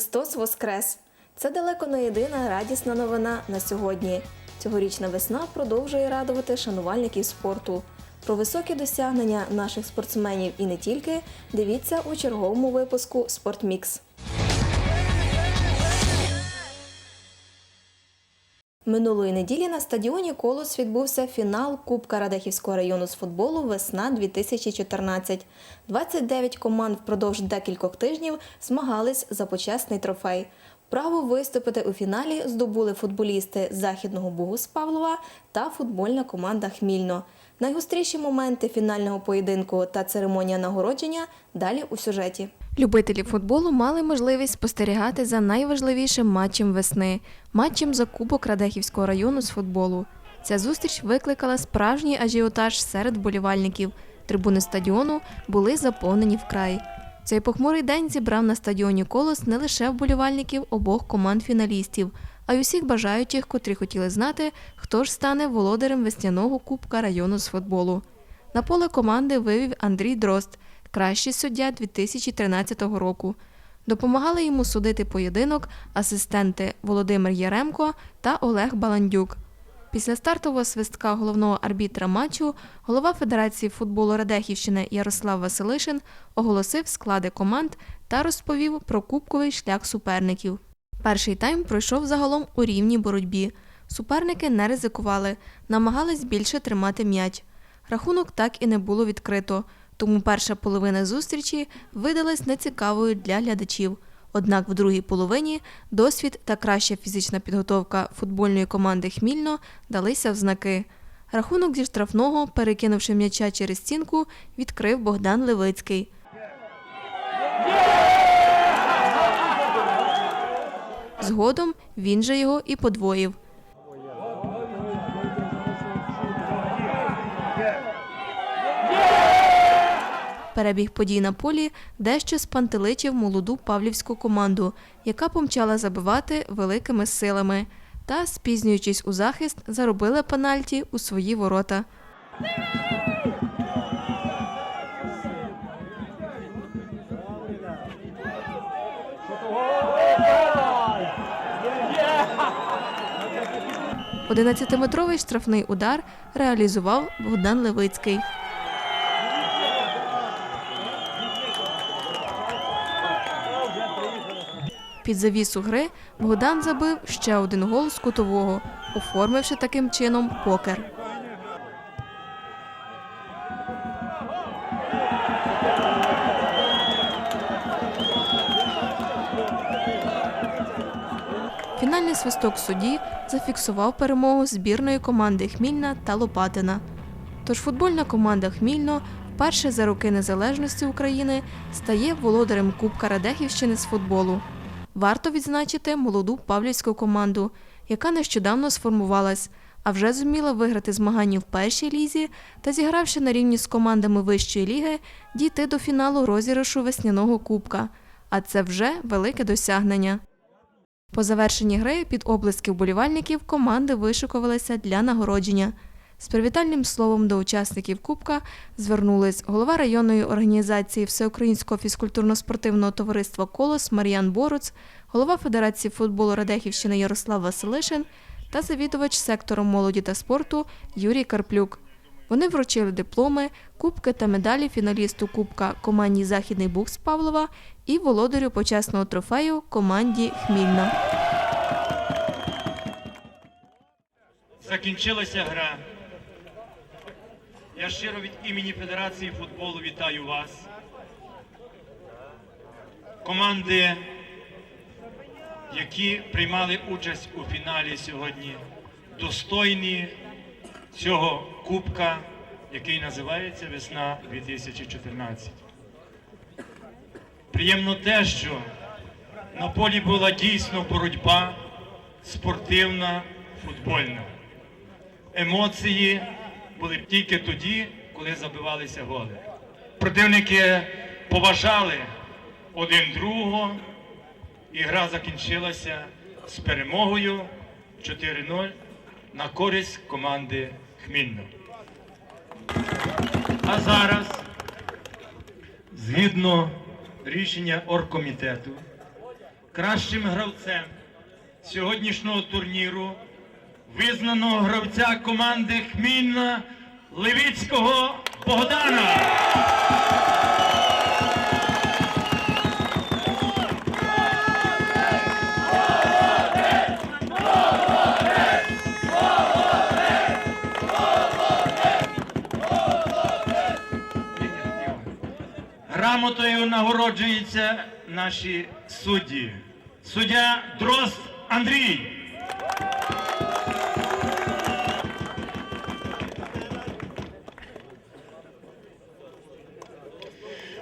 Христос Воскрес! Це далеко не єдина радісна новина на сьогодні. Цьогорічна весна продовжує радувати шанувальників спорту. Про високі досягнення наших спортсменів і не тільки дивіться у черговому випуску Спортмікс. Минулої неділі на стадіоні Колос відбувся фінал Кубка Радехівського району з футболу Весна 2014. 29 команд впродовж декількох тижнів змагались за почесний трофей. Право виступити у фіналі здобули футболісти Західного Бугу з Павлова та футбольна команда Хмільно. Найгостріші моменти фінального поєдинку та церемонія нагородження далі у сюжеті. Любителі футболу мали можливість спостерігати за найважливішим матчем весни матчем за Кубок Радехівського району з футболу. Ця зустріч викликала справжній ажіотаж серед болівальників. Трибуни стадіону були заповнені вкрай. Цей похмурий день зібрав на стадіоні колос не лише вболівальників обох команд фіналістів, а й усіх бажаючих, котрі хотіли знати, хто ж стане володарем весняного кубка району з футболу. На поле команди вивів Андрій Дрозд, кращий суддя 2013 року. Допомагали йому судити поєдинок асистенти Володимир Яремко та Олег Баландюк. Після стартового свистка головного арбітра матчу голова Федерації футболу Радехівщини Ярослав Василишин оголосив склади команд та розповів про кубковий шлях суперників. Перший тайм пройшов загалом у рівній боротьбі. Суперники не ризикували, намагались більше тримати м'яч. Рахунок так і не було відкрито, тому перша половина зустрічі видалась нецікавою для глядачів. Однак в другій половині досвід та краща фізична підготовка футбольної команди Хмільно далися в знаки. Рахунок зі штрафного, перекинувши м'яча через стінку, відкрив Богдан Левицький. Згодом він же його і подвоїв. Перебіг подій на полі дещо спантеличив молоду павлівську команду, яка помчала забивати великими силами та, спізнюючись у захист, заробили пенальті у свої ворота. Одинадцятиметровий штрафний удар реалізував Богдан Левицький. Під завісу гри Богдан забив ще один гол з кутового, оформивши таким чином покер. Фінальний свисток судді зафіксував перемогу збірної команди Хмільна та Лопатина. Тож футбольна команда Хмільно вперше за роки незалежності України стає володарем Кубка Радехівщини з футболу. Варто відзначити молоду павлівську команду, яка нещодавно сформувалась, а вже зуміла виграти змагання в першій лізі та, зігравши на рівні з командами вищої ліги, дійти до фіналу розіграшу весняного кубка. А це вже велике досягнення. По завершенні гри під облиски вболівальників команди вишикувалися для нагородження. З привітальним словом до учасників Кубка звернулись голова районної організації Всеукраїнського фізкультурно-спортивного товариства Колос Мар'ян Боруц, голова Федерації футболу Радехівщини Ярослав Василишин та завідувач сектору молоді та спорту Юрій Карплюк. Вони вручили дипломи, кубки та медалі фіналісту Кубка команді Західний Буг з Павлова і володарю почесного трофею команді Хмільна. Закінчилася гра. Я щиро від імені Федерації футболу вітаю вас. Команди, які приймали участь у фіналі сьогодні, достойні цього кубка, який називається Весна 2014. Приємно те, що на полі була дійсно боротьба спортивна, футбольна. Емоції були тільки тоді, коли забивалися голи. Противники поважали один другого, і гра закінчилася з перемогою 4-0 на користь команди Хмільно. А зараз, згідно рішення оргкомітету, кращим гравцем сьогоднішнього турніру визнаного гравця команди Хмільна Левіцького Богдана. Грамотою нагороджуються наші судді. Суддя Дрозд Андрій.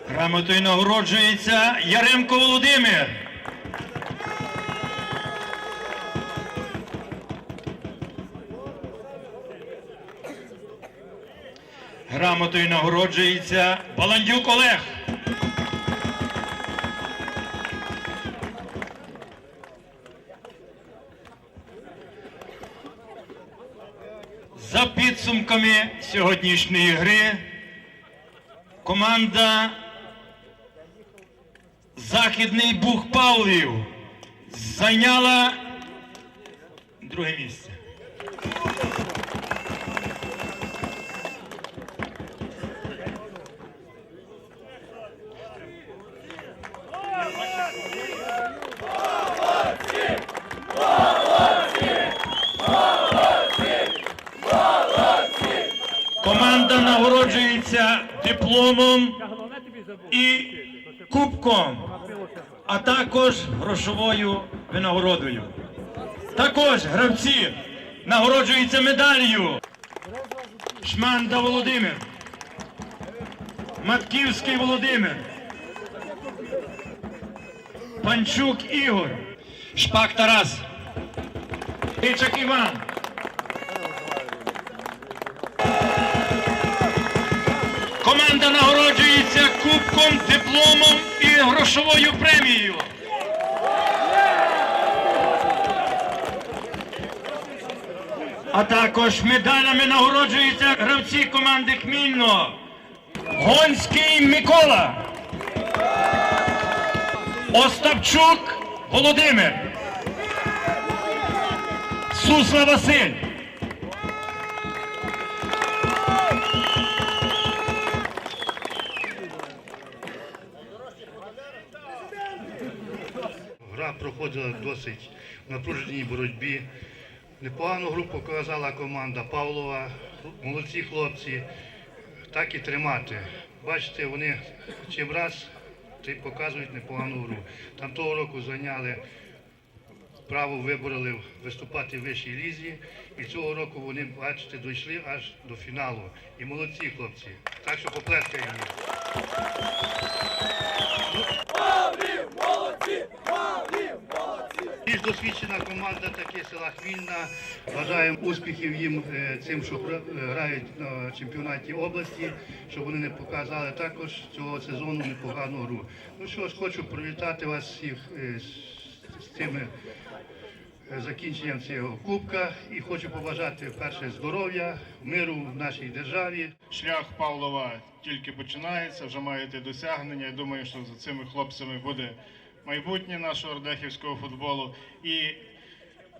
Грамотою нагороджується Яремко Володимир. Грамотою нагороджується Баландюк Олег. Підсумками сьогоднішньої гри команда Західний Буг Павлів зайняла друге місце. Дипломом і кубком, а також грошовою винагородою. Також гравці нагороджуються медаллю. Шманда Володимир, Матківський Володимир, Панчук Ігор, Шпак Тарас, Тичак Іван. Команда нагороджується кубком, дипломом і грошовою премією. А також медалями нагороджуються гравці команди Хмільно. Гонський Микола. Остапчук Володимир. Сусла Василь. Проходила досить в напруженій боротьбі. Непогану гру показала команда Павлова. Молодці хлопці. Так і тримати. Бачите, вони чим раз показують непогану гру. Там того року зайняли право вибороли виступати в вищій лізі. І цього року вони, бачите, дійшли аж до фіналу. І молодці хлопці. Так що поплескаємо. Більш досвідчена команда таки села Хвільна. Бажаємо успіхів їм е, цим, що е, грають на чемпіонаті області, щоб вони не показали також цього сезону непогану гру. Ну що ж, хочу привітати вас всіх е, з- е, закінченням цього кубка і хочу побажати перше здоров'я, миру в нашій державі. Шлях Павлова тільки починається, вже маєте досягнення. Я думаю, що за цими хлопцями буде майбутнє нашого ордехівського футболу. І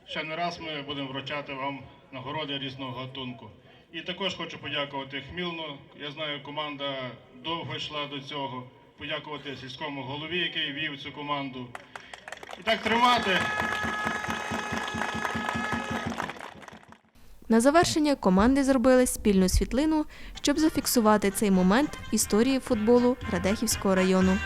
ще не раз ми будемо вручати вам нагороди різного гатунку. І також хочу подякувати Хмілну. Я знаю, команда довго йшла до цього. Подякувати сільському голові, який вів цю команду. І так тримати. На завершення команди зробили спільну світлину, щоб зафіксувати цей момент історії футболу Радехівського району.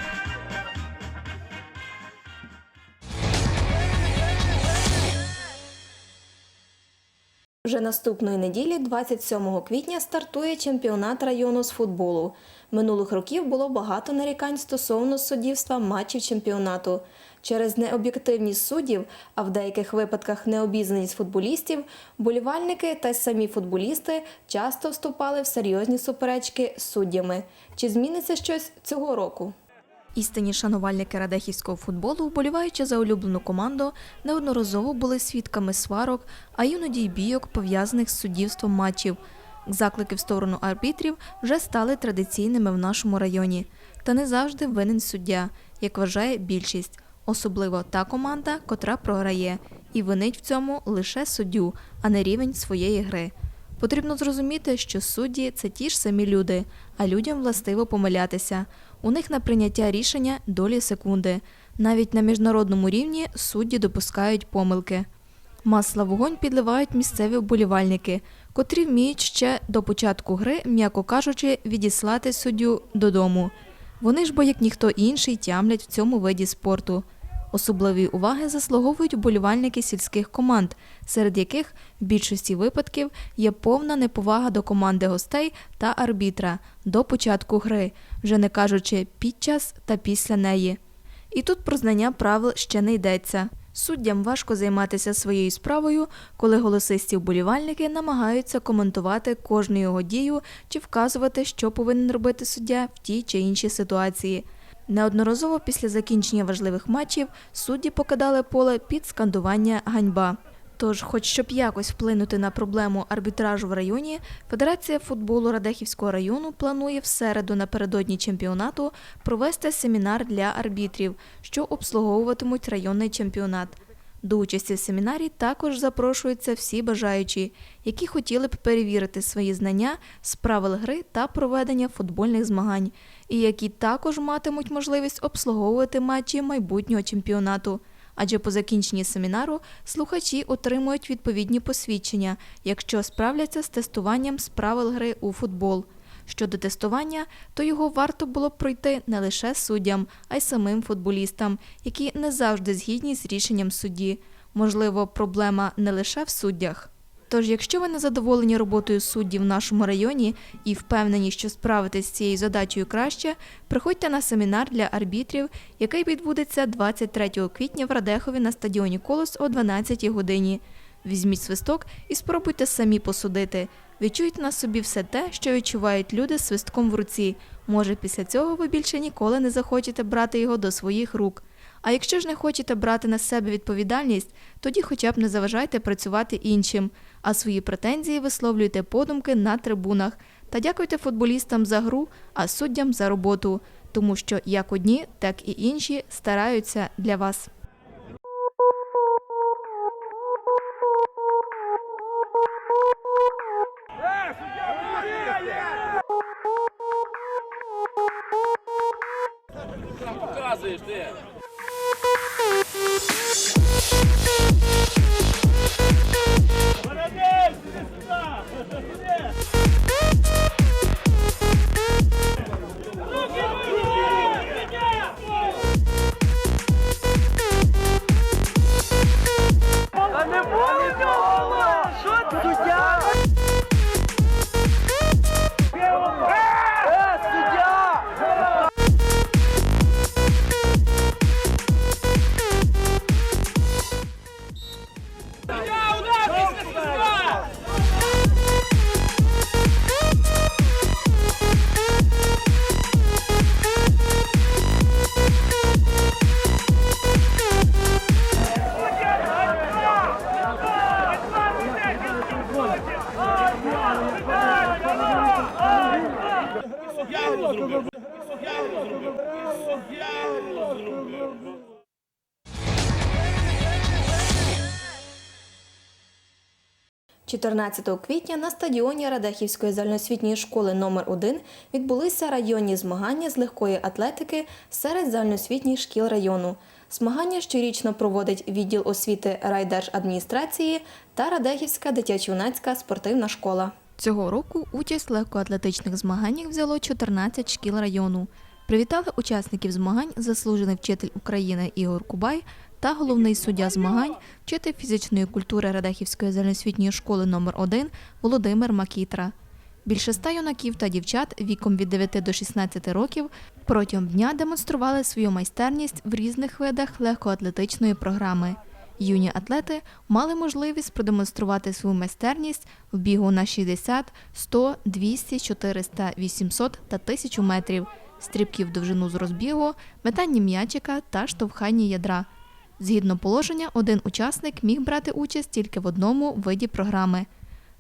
Вже наступної неділі, 27 квітня, стартує чемпіонат району з футболу. Минулих років було багато нарікань стосовно суддівства матчів чемпіонату. Через необ'єктивність суддів, а в деяких випадках необізнаність футболістів, болівальники та самі футболісти часто вступали в серйозні суперечки з суддями. Чи зміниться щось цього року? Істинні шанувальники радехівського футболу, вболіваючи за улюблену команду, неодноразово були свідками сварок, а іноді й бійок, пов'язаних з суддівством матчів. Заклики в сторону арбітрів вже стали традиційними в нашому районі. Та не завжди винен суддя, як вважає більшість. особливо та команда, котра програє, і винить в цьому лише суддю, а не рівень своєї гри. Потрібно зрозуміти, що судді це ті ж самі люди, а людям властиво помилятися. У них на прийняття рішення долі секунди. Навіть на міжнародному рівні судді допускають помилки. Масла вогонь підливають місцеві вболівальники, котрі вміють ще до початку гри, м'яко кажучи, відіслати суддю додому. Вони ж бо як ніхто інший тямлять в цьому виді спорту. Особливої уваги заслуговують вболівальники сільських команд, серед яких в більшості випадків є повна неповага до команди гостей та арбітра до початку гри, вже не кажучи під час та після неї. І тут про знання правил ще не йдеться. Суддям важко займатися своєю справою, коли голосисті вболівальники намагаються коментувати кожну його дію чи вказувати, що повинен робити суддя в тій чи іншій ситуації. Неодноразово після закінчення важливих матчів судді покидали поле під скандування ганьба. Тож, хоч щоб якось вплинути на проблему арбітражу в районі, Федерація футболу Радехівського району планує в середу напередодні чемпіонату провести семінар для арбітрів, що обслуговуватимуть районний чемпіонат. До участі в семінарі також запрошуються всі бажаючі, які хотіли б перевірити свої знання з правил гри та проведення футбольних змагань, і які також матимуть можливість обслуговувати матчі майбутнього чемпіонату. Адже по закінченні семінару слухачі отримують відповідні посвідчення, якщо справляться з тестуванням з правил гри у футбол. Щодо тестування, то його варто було б пройти не лише суддям, а й самим футболістам, які не завжди згідні з рішенням судді. Можливо, проблема не лише в суддях. Тож, якщо ви не задоволені роботою суддів в нашому районі і впевнені, що справитесь з цією задачею краще, приходьте на семінар для арбітрів, який відбудеться 23 квітня в Радехові на стадіоні Колос о 12 годині. Візьміть свисток і спробуйте самі посудити. Відчуйте на собі все те, що відчувають люди з свистком в руці. Може, після цього ви більше ніколи не захочете брати його до своїх рук. А якщо ж не хочете брати на себе відповідальність, тоді хоча б не заважайте працювати іншим, а свої претензії висловлюйте подумки на трибунах та дякуйте футболістам за гру, а суддям за роботу, тому що як одні, так і інші стараються для вас. 14 квітня на стадіоні Радехівської загальноосвітньої школи номер 1 відбулися районні змагання з легкої атлетики серед загальноосвітніх шкіл району. Змагання щорічно проводить відділ освіти райдержадміністрації та Радехівська дитячо-юнацька спортивна школа. Цього року участь в легкоатлетичних змаганнях взяло 14 шкіл району. Привітали учасників змагань заслужений вчитель України Ігор Кубай та головний суддя змагань, вчитель фізичної культури Радехівської загальноосвітньої школи номер 1 Володимир Макітра. Більше ста юнаків та дівчат віком від 9 до 16 років протягом дня демонстрували свою майстерність в різних видах легкоатлетичної програми. Юні атлети мали можливість продемонструвати свою майстерність в бігу на 60, 100, 200, 400, 800 та 1000 метрів, стрибків довжину з розбігу, метанні м'ячика та штовханні ядра. Згідно положення, один учасник міг брати участь тільки в одному виді програми.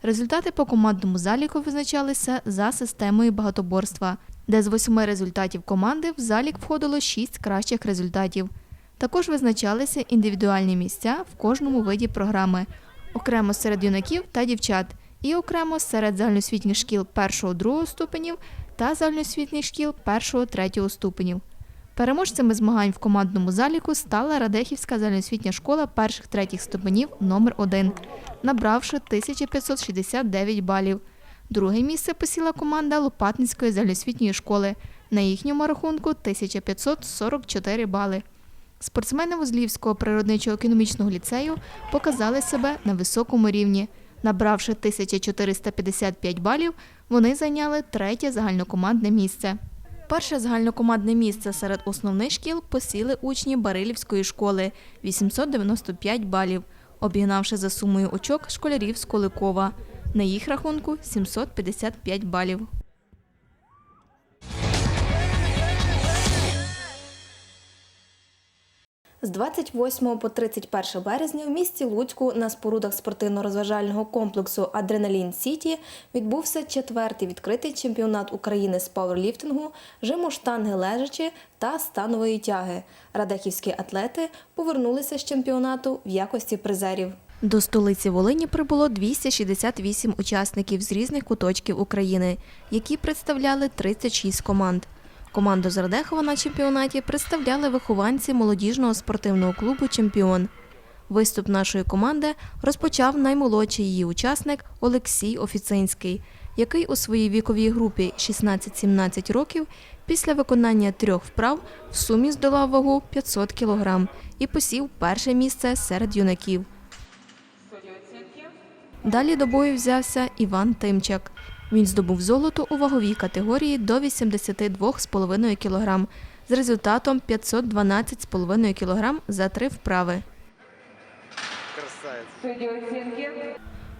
Результати по командному заліку визначалися за системою багатоборства, де з восьми результатів команди в залік входило шість кращих результатів. Також визначалися індивідуальні місця в кожному виді програми, окремо серед юнаків та дівчат, і окремо серед загальноосвітніх шкіл 1-2 ступенів та загальноосвітніх шкіл 1-3 ступенів. Переможцями змагань в командному заліку стала Радехівська загальноосвітня школа перших третіх ступенів номер 1 набравши 1569 балів. Друге місце посіла команда Лопатницької загальноосвітньої школи. На їхньому рахунку 1544 бали. Спортсмени Возлівського природничо-економічного ліцею показали себе на високому рівні. Набравши 1455 балів, вони зайняли третє загальнокомандне місце. Перше загальнокомандне місце серед основних шкіл посіли учні Барилівської школи 895 балів, обігнавши за сумою очок школярів з Коликова. На їх рахунку 755 балів. З 28 по 31 березня в місті Луцьку на спорудах спортивно-розважального комплексу Адреналін Сіті відбувся четвертий відкритий чемпіонат України з пауерліфтингу, жиму штанги лежачі та станової тяги. Радехівські атлети повернулися з чемпіонату в якості призерів. До столиці Волині прибуло 268 учасників з різних куточків України, які представляли 36 команд. Команду з Радехова на чемпіонаті представляли вихованці молодіжного спортивного клубу Чемпіон. Виступ нашої команди розпочав наймолодший її учасник Олексій Офіцинський, який у своїй віковій групі 16-17 років після виконання трьох вправ в сумі здолав вагу 500 кг і посів перше місце серед юнаків. Далі до бою взявся Іван Тимчак. Він здобув золото у ваговій категорії до 82,5 кг з результатом 512,5 кг за три вправи.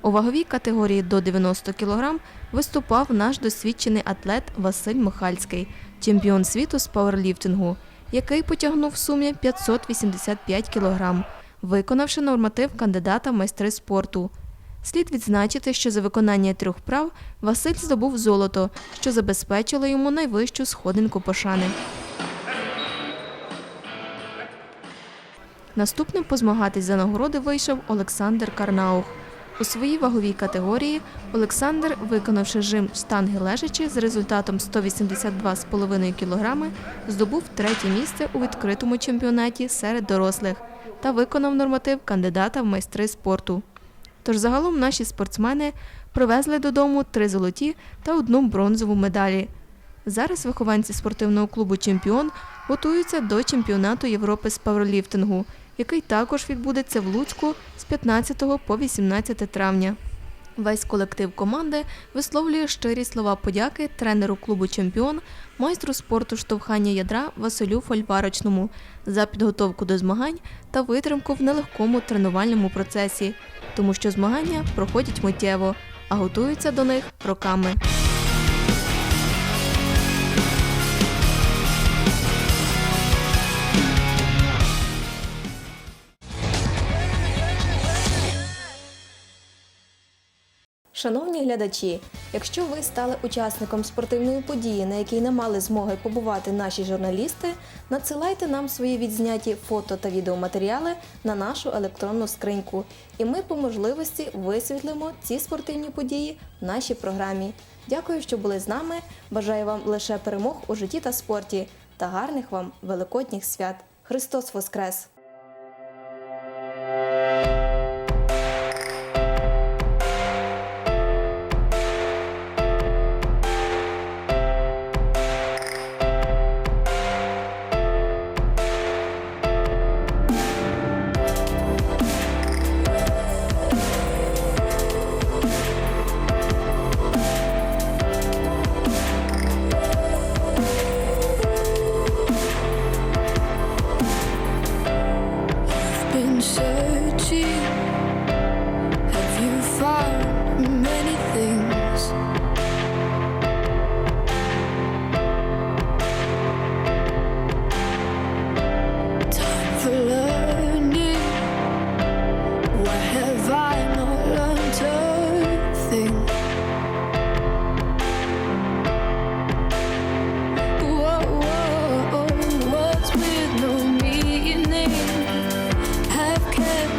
У ваговій категорії до 90 кг виступав наш досвідчений атлет Василь Михальський, чемпіон світу з пауерліфтингу, який потягнув в сумі 585 кг, виконавши норматив кандидата в майстри спорту. Слід відзначити, що за виконання трьох прав Василь здобув золото, що забезпечило йому найвищу сходинку пошани. Наступним позмагатись за нагороди вийшов Олександр Карнаух. У своїй ваговій категорії Олександр, виконавши жим штанги лежачі з результатом 182,5 кг, здобув третє місце у відкритому чемпіонаті серед дорослих та виконав норматив кандидата в майстри спорту. Тож загалом наші спортсмени привезли додому три золоті та одну бронзову медалі. Зараз вихованці спортивного клубу Чемпіон готуються до чемпіонату Європи з пауерліфтингу, який також відбудеться в Луцьку з 15 по 18 травня. Весь колектив команди висловлює щирі слова подяки тренеру клубу Чемпіон, майстру спорту штовхання ядра Василю Фольварочному за підготовку до змагань та витримку в нелегкому тренувальному процесі, тому що змагання проходять миттєво, а готуються до них роками. Шановні глядачі, якщо ви стали учасником спортивної події, на якій не мали змоги побувати наші журналісти, надсилайте нам свої відзняті фото та відеоматеріали на нашу електронну скриньку, і ми по можливості висвітлимо ці спортивні події в нашій програмі. Дякую, що були з нами. Бажаю вам лише перемог у житті та спорті та гарних вам великодніх свят. Христос Воскрес!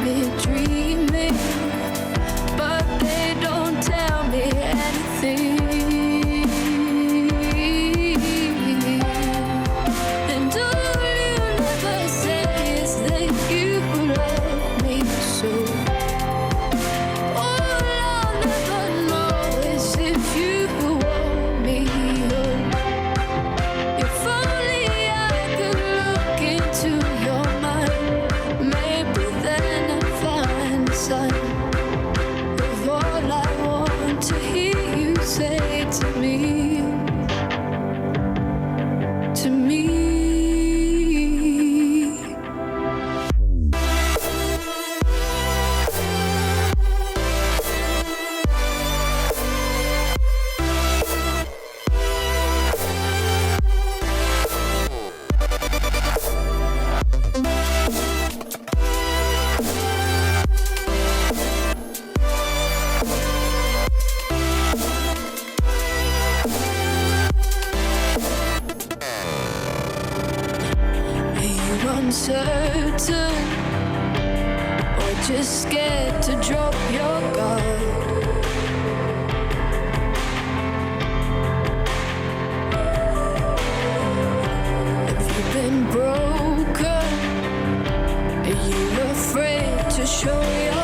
be. Afraid to show your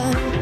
love.